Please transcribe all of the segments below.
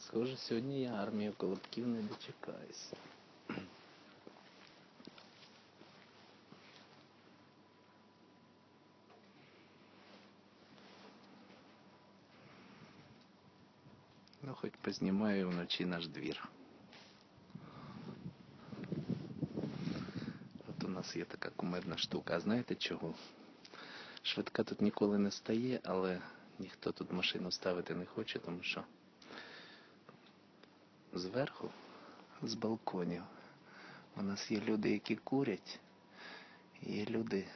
Схоже, сьогодні я армію колобків не дочекаюсь. Ну, хоч познімаю вночі наш двір. От у нас є така кумедна штука. А знаєте чого? Швидка тут ніколи не стає, але ніхто тут машину ставити не хоче, тому що зверху, з балконів, у нас є люди, які курять, є люди,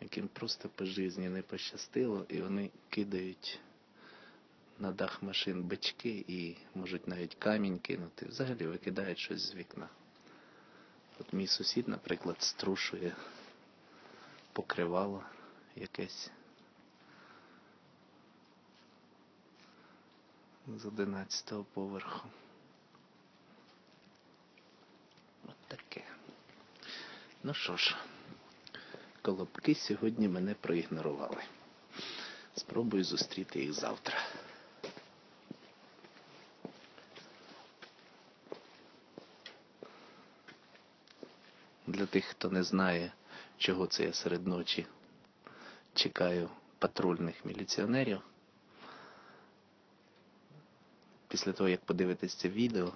яким просто по житті не пощастило, і вони кидають на дах машин бички і можуть навіть камінь кинути. Взагалі викидають щось з вікна. От мій сусід, наприклад, струшує покривало якесь з 11 поверху. От таке. Ну що ж, колобки сьогодні мене проігнорували. Спробую зустріти їх завтра. Для тих, хто не знає, чого це я серед ночі чекаю патрульних міліціонерів. Після того, як подивитесь це відео,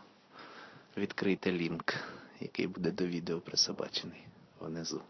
відкрийте лінк, який буде до відео присобачений внизу.